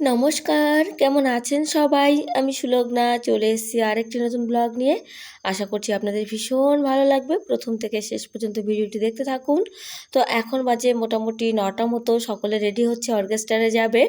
নমস্কার, কেমন আছেন সবাই? আমি সুলগ্না, চলে এসেছি আরেকটি নতুন ব্লগ নিয়ে। আশা করছি আপনাদের ভীষণ ভালো লাগবে। প্রথম থেকে শেষ পর্যন্ত ভিডিওটি দেখতে থাকুন। তো এখন বাজে মোটামুটি নটা মতো, সকলে রেডি হচ্ছে অর্কেস্ট্রারে যাবে।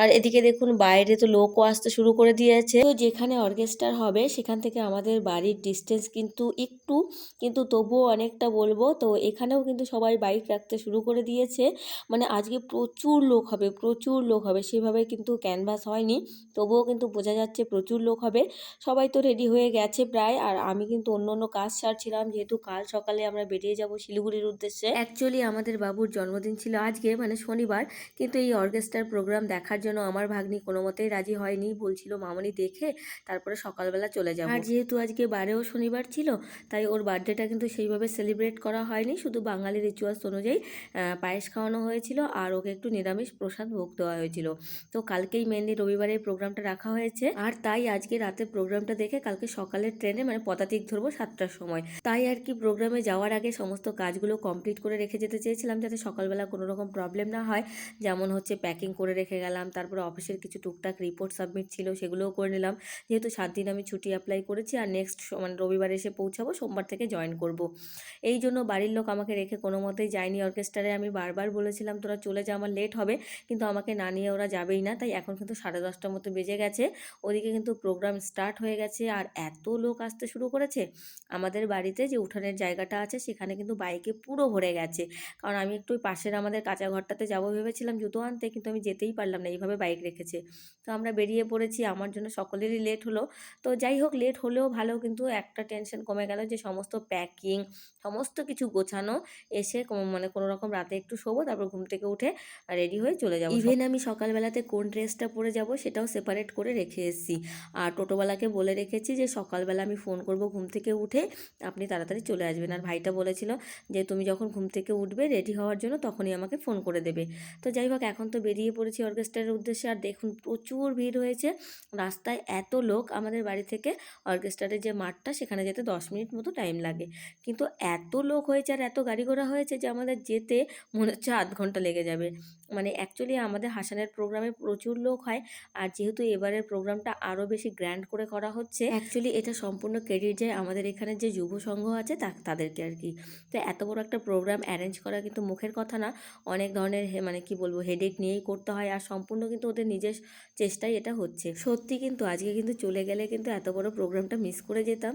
আর এদিকে দেখুন, বাইরে তো লোকও আসতে শুরু করে দিয়েছে। তো যেখানে অর্কেস্ট্রার হবে, সেখান থেকে আমাদের বাড়ির ডিস্টেন্স কিন্তু একটু, কিন্তু তবুও অনেকটা বলব। তো এখানেও কিন্তু সবাই বাইক রাখতে শুরু করে দিয়েছে। মানে আজকে প্রচুর লোক হবে, প্রচুর লোক হবে। সেভাবে কিন্তু ক্যানভাস হয়নি। তবুও কিন্তু বোঝা যাচ্ছে প্রচুর লোক হবে। সবাই তো রেডি হয়ে গেছে প্রায়। আর আমি কিন্তু অন্য অন্য কাজ ছাড়ছিলাম যেহেতু কাল সকালে আমরা বেরিয়ে যাব শিলিগুড়ির উদ্দেশ্যে। অ্যাকচুয়ালি আমাদের বাবুর জন্মদিন ছিল আজকে মানে শনিবার। কিন্তু এই অর্কেস্ট্রার প্রোগ্রাম দেখার জন্য আমার ভাগ্নি কোনো মতেই রাজি হয়নি। বলছিল, মামনি দেখে তারপরে সকালবেলা চলে যাব। আর যেহেতু আজকে বারেও শনিবার ছিল, তাই ওর বার্থডেটা কিন্তু সেইভাবে সেলিব্রেট করা হয়নি। শুধু বাঙালি রিচুয়ালস অনুযায়ী পায়েস খাওয়ানো হয়েছিল। আর ওকে একটু নিরামিষ প্রসাদ ভোগ দেওয়া হয়েছিল। তো কালকেই মেনলি রবিবারে এই প্রোগ্রামটা রাখা হয়েছে। আর তাই আজকে রাতে প্রোগ্রামটা দেখে কালকে সকালের ট্রেনে মানে পদাতিক ধরবো সাতটার সময়। তাই আর কি প্রোগ্রামে যাওয়ার আগে সমস্ত কাজগুলো কমপ্লিট করে রেখে যেতে চেয়েছিলাম যাতে সকালবেলা কোনো রকম প্রবলেম না হয়। যেমন হচ্ছে প্যাকিং করে রেখে গেলাম, তারপরে অফিসের কিছু টুকটাক রিপোর্ট সাবমিট ছিল সেগুলোও করে নিলাম। যেহেতু সাত দিন আমি ছুটি অ্যাপ্লাই করেছি, আর নেক্সট মানে রবিবারে এসে পৌঁছাবো, সোমবার থেকে জয়েন করব। এই জন্য বাড়ির লোক আমাকে রেখে কোনো মতেই যায়নি। অর্কেস্ট্রারে আমি বারবার বলেছিলাম, তোরা চলে যা, আমার লেট হবে। কিন্তু আমাকে না নিয়ে ওরা যাবেই না। তাই এখন কিন্তু সাড়ে দশটার মতো বেজে গেছে। ওদিকে কিন্তু প্রোগ্রাম স্টার্ট হয়ে গেছে আর এত লোক আসতে শুরু করেছে। আমাদের বাড়িতে যে উঠানের জায়গাটা আছে সেখানে কিন্তু বাইকে পুরো ভরে গেছে। কারণ আমি একটু ওই পাশের আমাদের কাঁচা ঘরটাতে যাব ভেবেছিলাম জুতো আনতে কিন্তু আমি যেতেই পারলাম না এইভাবে বাইক রেখেছে। তো আমরা বেরিয়ে পড়েছি আমার জন্য সকলেরই লেট হলো। তো যাই হোক লেট হলেও ভালো কিন্তু একটা টেনশন কমে গেল যে সমস্ত প্যাকিং সমস্ত কিছু গোছানো এসে মানে কোনো রকম রাতে একটু শোবো তারপর ঘুম থেকে উঠে রেডি হয়ে চলে যাব ইভেন আমি সকালবেলাতে কোন ড্রেসটা পরে যাব সেটাও সেপারেট করে রেখে এসেছি। আর টোটোওয়ালাকে বলে রেখেছি যে, সকালবেলা আমি ফোন করব ঘুম থেকে উঠে, আপনি তাড়াতাড়ি চলে আসবেন। আর ভাইটা বলেছিল যে, তুমি যখন ঘুম থেকে উঠবে রেডি হওয়ার জন্য তখনই আমাকে ফোন করে দেবে। তো যাই হোক, এখন তো বেরিয়ে পড়েছি অর্কেস্ট্রার উদ্দেশ্যে। আর দেখুন, প্রচুর ভিড় হয়েছে। রাস্তায় এত লোক আমাদের বাড়ি থেকে অর্কেস্ট্রারের যে মাঠটা, সেখানে যেতে দশ মিনিট মতো টাইম লাগে। কিন্তু এত লোক হয়েছে আর এত গাড়ি ঘোড়া হয়েছে যে, আমাদের যেতে মনে হচ্ছে আধ ঘণ্টা লেগে যাবে। মানে অ্যাকচুয়ালি আমাদের হাসানের প্রোগ্রামে প্রচুর লোক হয়। আর যেহেতু এবারের প্রোগ্রামটা আরও বেশি গ্র্যান্ড করে করা হচ্ছে অ্যাকচুয়ালি এটা সম্পূর্ণ ক্রেডিট যায় আমাদের এখানে যে যুব সংঘ আছে তা তাদেরকে আর কি। তো এত বড় একটা প্রোগ্রাম অ্যারেঞ্জ করা কিন্তু মুখের কথা না। অনেক ধরনের মানে কি বলব হেডেক নিয়েই করতে হয়। আর সম্পূর্ণ কিন্তু ওদের নিজের চেষ্টাই এটা হচ্ছে। সত্যি কিন্তু আজকে কিন্তু চলে গেলে কিন্তু এত বড় প্রোগ্রামটা মিস করে যেতাম।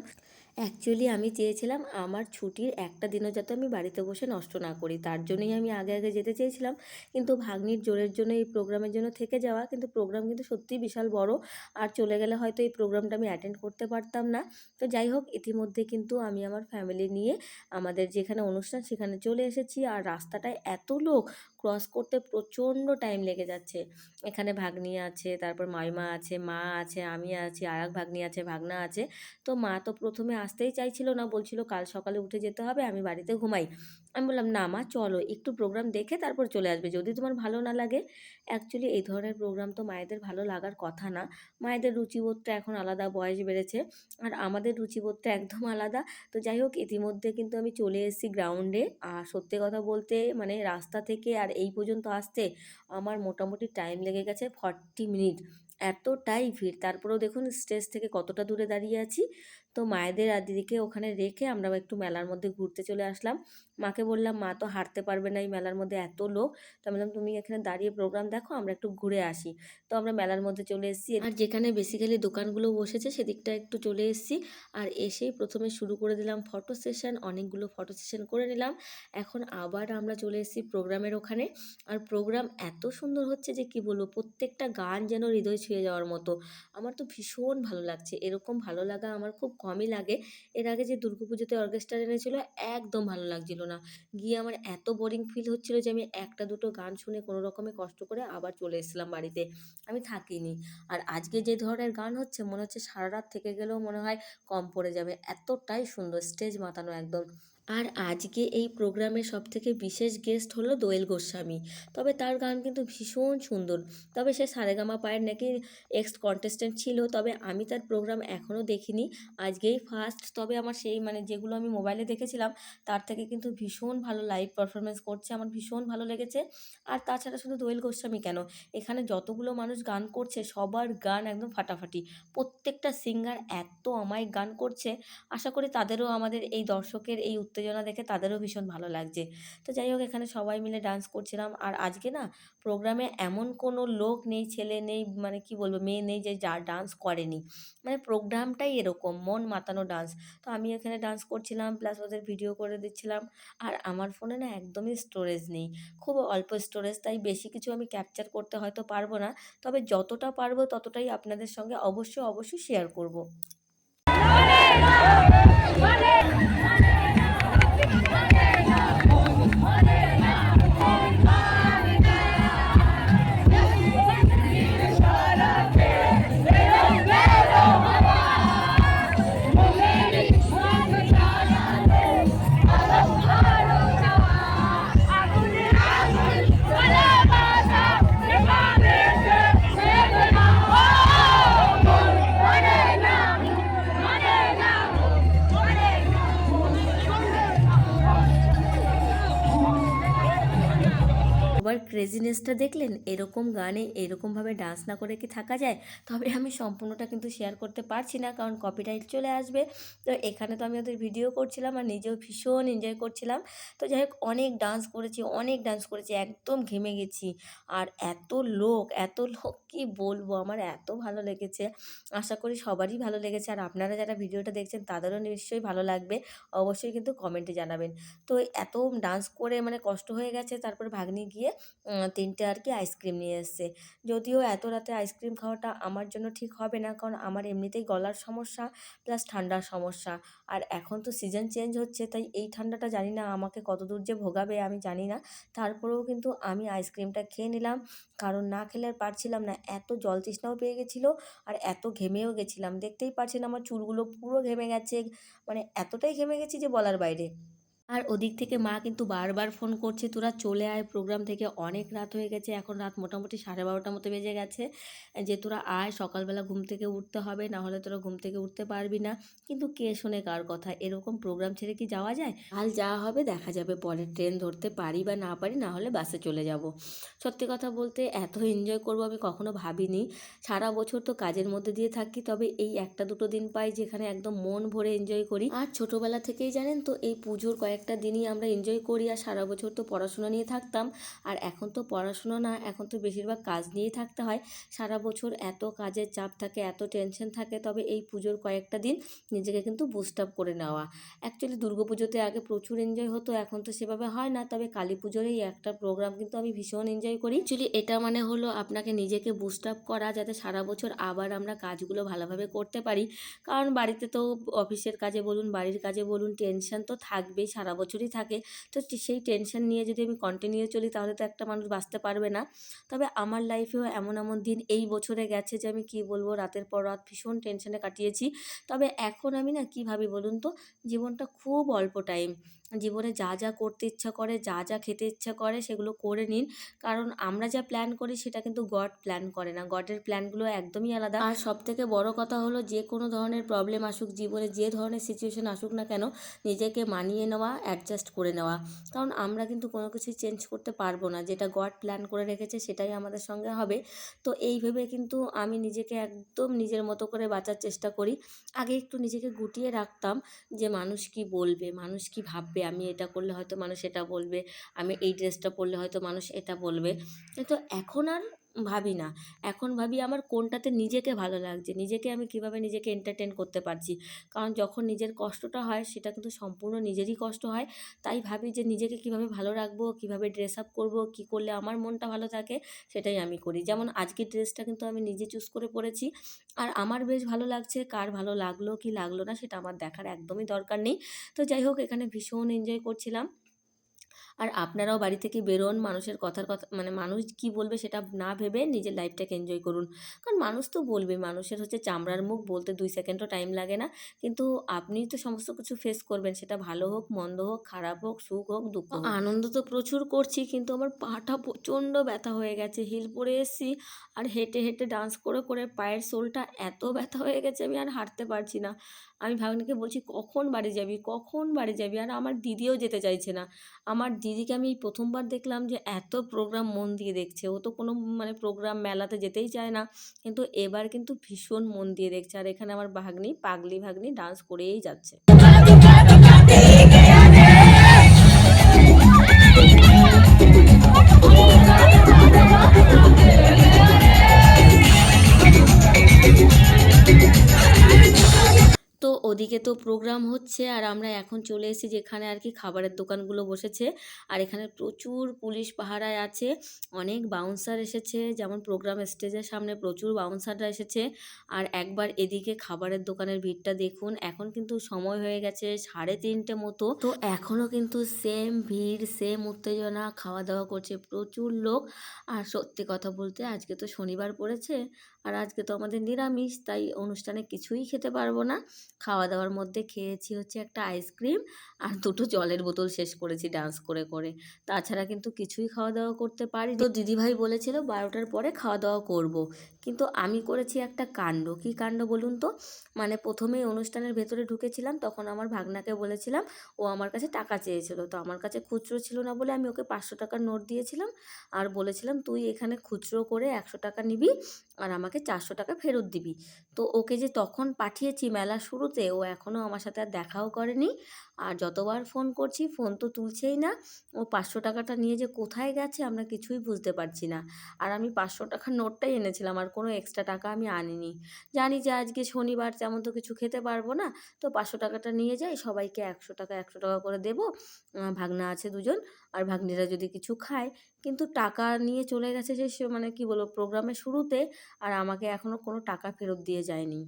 অ্যাকচুয়ালি আমি চেয়েছিলাম আমার ছুটির একটা দিনও যাতে আমি বাড়িতে বসে নষ্ট না করি। তার জন্যই আমি আগে আগে যেতে চেয়েছিলাম। কিন্তু ভাগ্নির জোরের জন্য এই প্রোগ্রামের জন্য থেকে যাওয়া। কিন্তু প্রোগ্রাম কিন্তু সত্যিই বিশাল বড়। আর চলে গেলে হয়তো এই প্রোগ্রামটা আমি অ্যাটেন্ড করতে পারতাম না। তো যাই হোক, ইতিমধ্যে কিন্তু আমি আমার ফ্যামিলি নিয়ে আমাদের যেখানে অনুষ্ঠান সেখানে চলে এসেছি। আর রাস্তাটায় এত লোক ক্রস করতে প্রচণ্ড টাইম লেগে যাচ্ছে। এখানে ভাগ্নি আছে, তারপর মাইমা আছে, মা আছে, আমি আছি আর এক ভাগ্নি আছে, ভাগনা আছে। তো মা তো প্রথমে আসতেই চাইছিল না, বলছিল কাল সকালে উঠে যেতে হবে, আমি বাড়িতে ঘুমাই। আমি বললাম, না মা, চলো একটু প্রোগ্রাম দেখে তারপর চলে আসবে। যদি তোমার ভালো না লাগে অ্যাকচুয়ালি এই ধরনের প্রোগ্রাম তো মায়েদের ভালো লাগার কথা না। মায়েদের রুচিবোধটা এখন আলাদা, বয়স বেড়েছে। আর আমাদের রুচিবোধটা একদম আলাদা। তো যাই হোক, ইতিমধ্যে কিন্তু আমি চলে এসেছি গ্রাউন্ডে আর সত্যি কথা বলতে মানে রাস্তা থেকে আর এই পর্যন্ত আসতে আমার মোটামুটি টাইম লেগে গেছে ফর্টি মিনিট এতটাই ভিড়। তারপরেও দেখুন স্টেজ থেকে কতটা দূরে দাঁড়িয়ে আছি। তো মায়েদের আর দিদিকে ওখানে রেখে আমরা একটু মেলার মধ্যে ঘুরতে চলে আসলাম। মাকে বললাম, মা তো হাঁটতে পারবে না এই মেলার মধ্যে এত লোক। তো আমি বললাম, তুমি এখানে দাঁড়িয়ে প্রোগ্রাম দেখো, আমরা একটু ঘুরে আসি। তো আমরা মেলার মধ্যে চলে এসেছি। আর যেখানে বেসিক্যালি দোকানগুলো বসেছে, সেদিকটা একটু চলে এসেছি। আর এসেই প্রথমে শুরু করে দিলাম ফটো সেশন অনেকগুলো ফটো সেশন করে নিলাম। এখন আবার আমরা চলে এসেছি প্রোগ্রামের ওখানে। আর প্রোগ্রাম এত সুন্দর হচ্ছে যে, কি বলব, প্রত্যেকটা গান যেন হৃদয় ছুঁয়ে যাওয়ার মতো। আমার তো ভীষণ ভালো লাগছে। এরকম ভালো লাগা আমার খুব কমই লাগে। এর আগে যে দুর্গা পুজোতে অর্কেস্ট্রা এনেছিল, একদম ভালো লাগছিল না। গিয়ে আমার এত বোরিং ফিল হচ্ছিল যে আমি একটা দুটো গান শুনে কোনো রকমে কষ্ট করে আবার চলে এসেছিলাম বাড়িতে। আমি থাকিনি। আর আজকে যে ধরনের গান হচ্ছে, মনে হচ্ছে সারা রাত থেকে গেলেও মনে হয় কম পড়ে যাবে। এতটাই সুন্দর স্টেজ মাতানো একদম। আর আজকে এই প্রোগ্রামের সবথেকে বিশেষ গেস্ট হলো দোয়েল গোস্বামী। তবে তার গান কিন্তু ভীষণ সুন্দর। তবে সে সারেগামা পায়ের নাকি এক্স কন্টেস্টেন্ট ছিল, তবে আমি তার প্রোগ্রাম এখনও দেখিনি। আজকেই ফার্স্ট তবে আমার সেই মানে যেগুলো আমি মোবাইলে দেখেছিলাম, তার থেকে কিন্তু ভীষণ ভালো লাইভ পারফরমেন্স করছে, আমার ভীষণ ভালো লেগেছে। আর তাছাড়া শুধু দোয়েল গোস্বামী কেন? এখানে যতগুলো মানুষ গান করছে, সবার গান একদম ফাটাফাটি। প্রত্যেকটা সিঙ্গার এত অমায়িক গান করছে। আশা করি তাদেরও আমাদের এই দর্শকের এই উত্তেজনা দেখে তাদেরও ভীষণ ভালো লাগছে। তো যাই হোক, এখানে সবাই মিলে ডান্স করছিলাম। আর আজকে না প্রোগ্রামে এমন কোনো লোক নেই, ছেলে নেই মানে কি বলব, মেয়ে নেই যে যা ডান্স করেনি। মানে প্রোগ্রামটাই এরকম, মন মাতানো ডান্স তো আমি এখানে ডান্স করছিলাম প্লাস ওদের ভিডিও করে দিচ্ছিলাম। আর আমার ফোনে না একদমই স্টোরেজ নেই। খুব অল্প স্টোরেজ তাই বেশি কিছু আমি ক্যাপচার করতে হয়তো পারব না। তবে যতটা পারব ততটাই আপনাদের সঙ্গে অবশ্যই অবশ্যই শেয়ার করব। ক্রেজিনেসটা দেখলেন? এরকম গানে এরকমভাবে ডান্স না করে কি থাকা যায়? তবে আমি সম্পূর্ণটা কিন্তু শেয়ার করতে পারছি না, কারণ কপিরাইট চলে আসবে। তো এখানে তো আমি ওদের ভিডিও করছিলাম আর নিজেও ভীষণ এনজয় করছিলাম। তো যাই হোক, অনেক ডান্স করেছি, অনেক ডান্স করেছি, একদম ঘেমে গেছি। আর এত লোক এত লোক, কি বলব? আমার এত ভালো লেগেছে। আশা করি সবারই ভালো লেগেছে। আর আপনারা যারা ভিডিওটা দেখছেন, তাদেরও নিশ্চয়ই ভালো লাগবে। অবশ্যই কিন্তু কমেন্টে জানাবেন। তো এত ডান্স করে মানে কষ্ট হয়ে গেছে, তারপরে ভাগ্নি গিয়ে তিনটে আর কি আইসক্রিম নিয়ে এসছে। যদিও এত রাতে আইসক্রিম খাওয়াটা আমার জন্য ঠিক হবে না, কারণ আমার এমনিতেই গলার সমস্যা প্লাস ঠান্ডার সমস্যা। আর এখন তো সিজন চেঞ্জ হচ্ছে, তাই এই ঠান্ডাটা জানি না আমাকে কত দূর যে ভোগাবে আমি জানি না। তারপরেও কিন্তু আমি আইসক্রিমটা খেয়ে নিলাম, কারণ না খেলে আর পারছিলাম না। এত জল তৃষ্ণাও পেয়ে গেছিল আর এত ঘেমেও গেছিলাম। দেখতেই পারছেন আমার চুলগুলো পুরো ঘেমে গেছে মানে এতটাই ঘেমে গেছি যে বলার বাইরে। আর ওদিক থেকে মা কিন্তু বারবার ফোন করছে, তোরা চলে আয় প্রোগ্রাম থেকে অনেক রাত হয়ে গেছে, এখন রাত মোটামুটি সাড়ে বারোটার মতো বেজে গেছে, যে তোরা আয়, সকালবেলা ঘুম থেকে উঠতে হবে, না হলে তোরা ঘুম থেকে উঠতে পারবি না। কিন্তু কে শোনে কার কথা? এরকম প্রোগ্রাম ছেড়ে কি যাওয়া যায়? কাল যা হবে, দেখা যাবে, পরে ট্রেন ধরতে পারি বা না পারি, না হলে বাসে চলে যাব। সত্যি কথা বলতে এত এনজয় করব আমি কখনো ভাবিনি। সারা বছর তো কাজের মধ্যে দিয়ে থাকি, তবে এই একটা দুটো দিন পাই যেখানে একদম মন ভরে এনজয় করি। আর ছোটোবেলা থেকেই জানেন তো, এই পুজোর কয়েক একটা দিনই আমরা এনজয় করি আর সারা বছর তো পড়াশোনা নিয়ে থাকতাম। আর এখন তো পড়াশোনা না, এখন তো বেশিরভাগ কাজ নিয়েই থাকতে হয়। সারা বছর এত কাজের চাপ থাকে, এত টেনশন থাকে, তবে এই পুজোর কয়েকটা দিন নিজেকে কিন্তু বুস্ট আপ করে নেওয়া। অ্যাকচুয়ালি পুজোতে আগে প্রচুর এনজয় হতো, এখন তো সেভাবে হয় না, তবে কালী পুজোর এই একটা প্রোগ্রাম কিন্তু আমি ভীষণ এনজয় করি। অ্যাকচুয়ালি এটা মানে হলো আপনাকে নিজেকে বুস্ট আপ করা, যাতে সারা বছর আবার আমরা কাজগুলো ভালোভাবে করতে পারি। কারণ বাড়িতে তো অফিসের কাজে বলুন, বাড়ির কাজে বলুন টেনশন তো থাকবেই সারা সারা বছরই থাকে। তো সেই টেনশন নিয়ে যদি আমি কন্টিনিউ চলি তাহলে তো একটা মানুষ বাঁচতে পারবে না। তবে আমার লাইফেও এমন এমন দিন এই বছরে গেছে যে আমি কি বলব, রাতের পর রাত ভীষণ টেনশনে কাটিয়েছি। তবে এখন আমি না কী ভাবি বলুন তো, জীবনটা খুব অল্প টাইম জীবনে যা যা করতে ইচ্ছা করে, যা যা খেতে ইচ্ছা করে সেগুলো করে নিন। কারণ আমরা যা প্ল্যান করি সেটা কিন্তু গড প্ল্যান করে না। গডের প্ল্যানগুলো একদমই আলাদা। আর সব থেকে বড় কথা হলো যে কোনো ধরনের প্রবলেম আসুক, জীবনে যে ধরনের সিচুয়েশন আসুক না কেন, নিজেকে মানিয়ে নেওয়া অ্যাডজাস্ট করে নেওয়া। কারণ আমরা কিন্তু কোনো কিছুই চেঞ্জ করতে পারব না। যেটা গড প্ল্যান করে রেখেছে সেটাই আমাদের সঙ্গে হবে। তো এই ভেবে কিন্তু আমি নিজেকে একদম নিজের মতো করে বাঁচার চেষ্টা করি। আগে একটু নিজেকে গুটিয়ে রাখতাম যে মানুষ কি বলবে, মানুষ কি ভাববে, আমি এটা করলে হয়তো মানুষ এটা বলবে, আমি এই ড্রেসটা পরলে হয়তো মানুষ এটা বলবে। কিন্তু এখন আর ভাবি না। এখন ভাবি আমার কোনটাতে নিজেকে ভালো লাগছে, নিজেকে আমি কীভাবে নিজেকে এন্টারটেন করতে পারছি? কারণ যখন নিজের কষ্টটা হয়, সেটা কিন্তু সম্পূর্ণ নিজেরই কষ্ট হয়। তাই ভাবি যে নিজেকে কীভাবে ভালো রাখব, কীভাবে ড্রেস আপ করব, কী করলে আমার মনটা ভালো থাকে, সেটাই আমি করি। যেমন আজকের ড্রেসটা কিন্তু আমি নিজে চুজ করে পরেছি। আর আমার বেশ ভালো লাগছে, কার ভালো লাগল, কি লাগল না, সেটা আমার দেখার একদমই দরকার নেই। তো যাই হোক, এখানে ভীষণ এনজয় করছিলাম। আর আপনারাও বাড়ি থেকে বেরোন, মানুষের কথার কথা মানে মানুষ কি বলবে সেটা না ভেবে নিজের লাইফটাকে এনজয় করুন। কারণ মানুষ তো বলবে, মানুষের হচ্ছে চামড়ার মুখ বলতে দুই সেকেন্ডও টাইম লাগে না। কিন্তু আপনি তো সমস্ত কিছু ফেস করবেন, সেটা ভালো হোক, মন্দ হোক, খারাপ হোক, সুখ হোক, দুঃখ আনন্দ তো প্রচুর করছি, কিন্তু আমার পাটা প্রচণ্ড ব্যথা হয়ে গেছে হিল পরে এসেছি আর হেঁটে হেঁটে ডান্স করে করে পায়ের সোলটা এত ব্যথা হয়ে গেছে, আমি আর হাঁটতে পারছি না। আমি ভাগ্নিকে বলছি, কখন বাড়ি যাবি? কখন বাড়ি যাবি? আর আমার দিদিও যেতে চাইছে না। আমার দিদিকে আমি প্রথমবার দেখলাম যে এত প্রোগ্রাম মন দিয়ে দেখছে। ও তো কোনো মানে প্রোগ্রাম মেলাতে যেতেই চায় না। কিন্তু এবার কিন্তু ভীষণ মন দিয়ে দেখছে। আর এখানে আমার ভাগ্নি, পাগলি ভাগ্নি ডান্স করেই যাচ্ছে। তো প্রোগ্রাম হচ্ছে আর আমরা এখন চলে এসেছি যেখানে আর কি খাবারের দোকানগুলো বসেছে আর এখানে প্রচুর পুলিশ পাহারায় আছে, অনেক বাউন্সার এসেছে, যেমন প্রোগ্রাম স্টেজের সামনে প্রচুর বাউন্সাররা এসেছে। আর একবার এদিকে খাবারের দোকানের ভিড়টা দেখুন, এখন কিন্তু সময় হয়ে গেছে সাড়ে তিনটে মতো। তো এখনও কিন্তু সেম ভিড় সেম উত্তেজনা, খাওয়া দাওয়া করছে প্রচুর লোক। আর সত্যি কথা বলতে আজকে তো শনিবার পড়েছে আর আজকে তো আমাদের নিরামিষ, তাই অনুষ্ঠানে কিছুই খেতে পারব না। খাওয়া দাওয়ার মধ্যে খেয়েছি হচ্ছে একটা আইসক্রিম আর দুটো জলের বোতল শেষ করেছি ডান্স করে করে। তাছাড়া কিন্তু কিছুই খাওয়া দাওয়া করতে পারি তো দিদিভাই বলেছিল বারোটার পরে খাওয়া দাওয়া করব। কিন্তু আমি করেছি একটা কাণ্ড। কি কাণ্ড বলুন তো? মানে প্রথমেই অনুষ্ঠানের ভেতরে ঢুকেছিলাম, তখন আমার ভাগনাকে বলেছিলাম, ও আমার কাছে টাকা চেয়েছিল। তো আমার কাছে খুচরো ছিল না বলে আমি ওকে পাঁচশো টাকার নোট দিয়েছিলাম আর বলেছিলাম, তুই এখানে খুচরো করে একশো টাকা নিবি আর আমাকে চারশো টাকা ফেরত দিবি। তো ওকে যে তখন পাঠিয়েছি মেলা শুরুতে, ও এখনও আমার সাথে আর দেখাও করেনি। আর যতবার ফোন করছি ফোন তো তুলছেই না। ও পাঁচশো টাকাটা নিয়ে যে কোথায় গেছে আমরা কিছুই বুঝতে পারছি না। আর আমি পাঁচশো টাকার নোটটাই এনেছিলাম, আর কোনো এক্সট্রা টাকা আমি আনিনি। জানি যে আজকে শনিবার, তেমন তো কিছু খেতে পারব না। তো পাঁচশো টাকাটা নিয়ে যাই, সবাইকে একশো টাকা একশো টাকা করে দেবো। ভাগনা আছে দুজন, আর ভাগ্নিরা যদি কিছু খায়। কিন্তু টাকা নিয়ে চলে গেছে যে সে মানে কি বলব প্রোগ্রামের শুরুতে, আর আমাকে এখনও কোনো টাকা ফেরত দিয়ে যায়নি।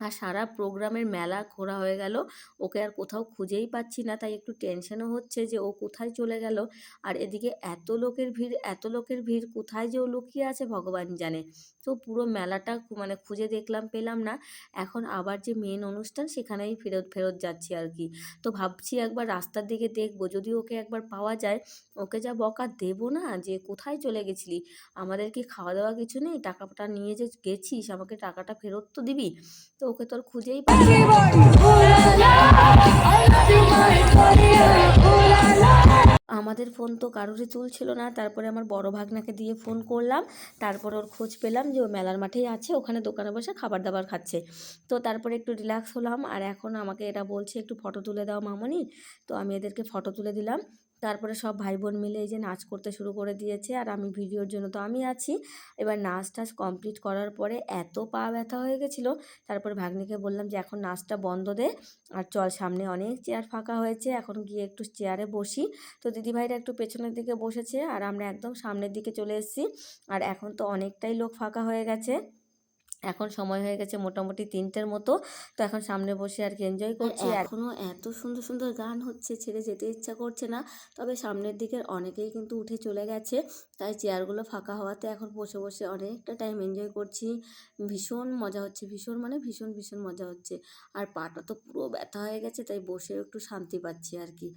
আর সারা প্রোগ্রামের মেলা ঘোরা হয়ে গেল। ওকে আর কোথাও খুঁজেই পাচ্ছি না। তাই একটু টেনশনও হচ্ছে যে ও কোথায় চলে গেল। আর এদিকে এত লোকের ভিড়, এত লোকের ভিড়, কোথায় যে ও লুকিয়ে আছে ভগবান জানে। তো পুরো মেলাটা মানে খুঁজে দেখলাম, পেলাম না। এখন আবার যে মেন অনুষ্ঠান সেখানেই ফেরত ফেরত যাচ্ছি আর কি। তো ভাবছি একবার রাস্তার দিকে দেখব। যদি ওকে একবার পাওয়া যায়, ওকে যা বকা দেবো না যে কোথায় চলে গেছিলি? আমাদের কি খাওয়া দাওয়া কিছু নেই? টাকাটা নিয়ে যে গেছিস, আমাকে টাকাটা ফেরত তো দিবি? তো ওকে তো আর খুঁজেই আমাদের ফোন তো কারোরই তুলছিল না, তারপরে আমার বড় ভাগনাকে দিয়ে ফোন করলাম, তারপর ওর খোঁজ পেলাম যে ও মেলার মাঠেই আছে, ওখানে দোকানে বসে খাবার দাবার খাচ্ছে। তো তারপরে একটু রিল্যাক্স হলাম, আর এখন আমাকে এরা বলছে একটু ফটো তুলে দাও মামনি। তো আমি এদেরকে ফটো তুলে দিলাম তারপরে সব ভাই বোন মিলে এই যে নাচ করতে শুরু করে দিয়েছে আর আমি ভিডিওর জন্য তো আমি আছি। এবার নাচ টাচ কমপ্লিট করার পরে এত পা ব্যথা হয়ে গেছিল, তারপর ভাগ্নিকে বললাম যে, এখন নাচটা বন্ধ দে আর চল সামনে অনেক চেয়ার ফাঁকা হয়েছে, এখন গিয়ে একটু চেয়ারে বসি। তো দিদিভাইরা একটু পেছনের দিকে বসেছে আর আমরা একদম সামনের দিকে চলে এসেছি। আর এখন তো অনেকটাই লোক ফাঁকা হয়ে গেছে। এখন সময় হয়ে গেছে মোটামুটি তিনটের মতো। তো এখন সামনে বসে আর কি এনজয় করছি এখনও এত সুন্দর সুন্দর গান হচ্ছে ছেড়ে যেতে ইচ্ছা করছে না। তবে সামনের দিকের অনেকেই কিন্তু উঠে চলে গেছে। তাই চেয়ারগুলো ফাঁকা হওয়াতে এখন বসে বসে অনেকটা টাইম এনজয় করছি। ভীষণ মজা হচ্ছে ভীষণ মানে ভীষণ ভীষণ মজা হচ্ছে। আর পাটা তো পুরো ব্যথা হয়ে গেছে তাই বসে একটু শান্তি পাচ্ছি আর কি।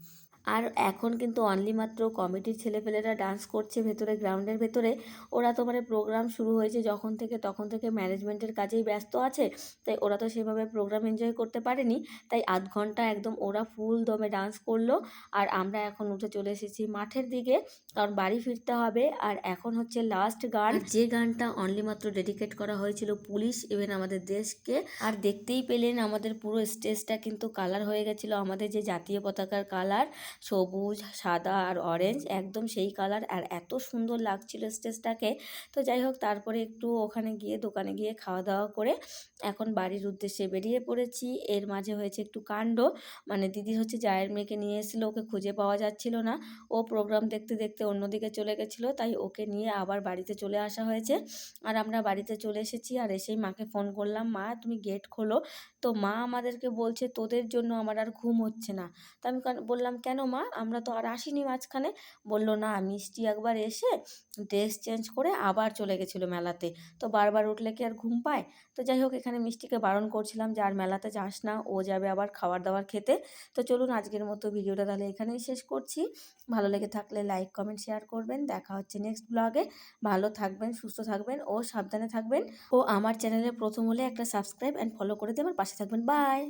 আর এখন কিন্তু অনলি মাত্র কমিটির ছেলেপেলেরা ডান্স করছে ভেতরে গ্রাউন্ডের ভেতরে। ওরা তো মানে প্রোগ্রাম শুরু হয়েছে যখন থেকে, তখন থেকে ম্যানেজমেন্টের কাজেই ব্যস্ত আছে। তাই ওরা তো সেভাবে প্রোগ্রাম এনজয় করতে পারেনি। তাই আধ ঘণ্টা একদম ওরা ফুল দমে ডান্স করল। আর আমরা এখন উঠে চলে এসেছি মাঠের দিকে, কারণ বাড়ি ফিরতে হবে। আর এখন হচ্ছে লাস্ট গান। যে গানটা অনলি মাত্র ডেডিকেট করা হয়েছিল পুলিশ ইভেন আমাদের দেশকে। আর দেখতেই পেলেন আমাদের পুরো স্টেজটা কিন্তু কালার হয়ে গেছিল। আমাদের যে জাতীয় পতাকার কালার সবুজ, সাদা আর অরেঞ্জ একদম সেই কালার আর এত সুন্দর লাগছিল স্টেজটাকে তো যাই হোক, তারপরে একটু ওখানে গিয়ে দোকানে গিয়ে খাওয়া দাওয়া করে এখন বাড়ির উদ্দেশ্যে বেরিয়ে পড়েছি। এর মাঝে হয়েছে একটু কাণ্ড। মানে দিদি হচ্ছে জায়ের মেয়েকে নিয়ে এসেছিল, ওকে খুঁজে পাওয়া যাচ্ছিল না। ও প্রোগ্রাম দেখতে দেখতে অন্যদিকে চলে গেছিল, তাই ওকে নিয়ে আবার বাড়িতে চলে আসা হয়েছে। আর আমরা বাড়িতে চলে এসেছি আর এসেই মাকে ফোন করলাম, মা, তুমি গেট খোলো। তো মা আমাদেরকে বলছে, তোদের জন্য আমার আর ঘুম হচ্ছে না। তো আমি বললাম, কেন মা? আমরা তো আর আসিনি মাঝখানে। বলল, না, মিষ্টি একবার এসে ড্রেস চেঞ্জ করে আবার চলে গেছিল মেলাতে। তো বারবার উঠলে কি আর ঘুম পায়? তো যাই হোক, এখানে মিষ্টিকে বারণ করছিলাম যে, আর মেলাতে যাস না, ও যাবে আবার খাবার দাবার খেতে। তো চলুন, আজকের মতো ভিডিওটা তাহলে এখানেই শেষ করছি। ভালো লেগে থাকলে লাইক কমেন্ট শেয়ার করবেন। দেখা হচ্ছে নেক্সট ব্লগে ভালো থাকবেন, সুস্থ থাকবেন ও সাবধানে থাকবেন। ও আমার চ্যানেলে প্রথম হলে একটা সাবস্ক্রাইব অ্যান্ড ফলো করে দেবেন। পাশে থাকবেন বাই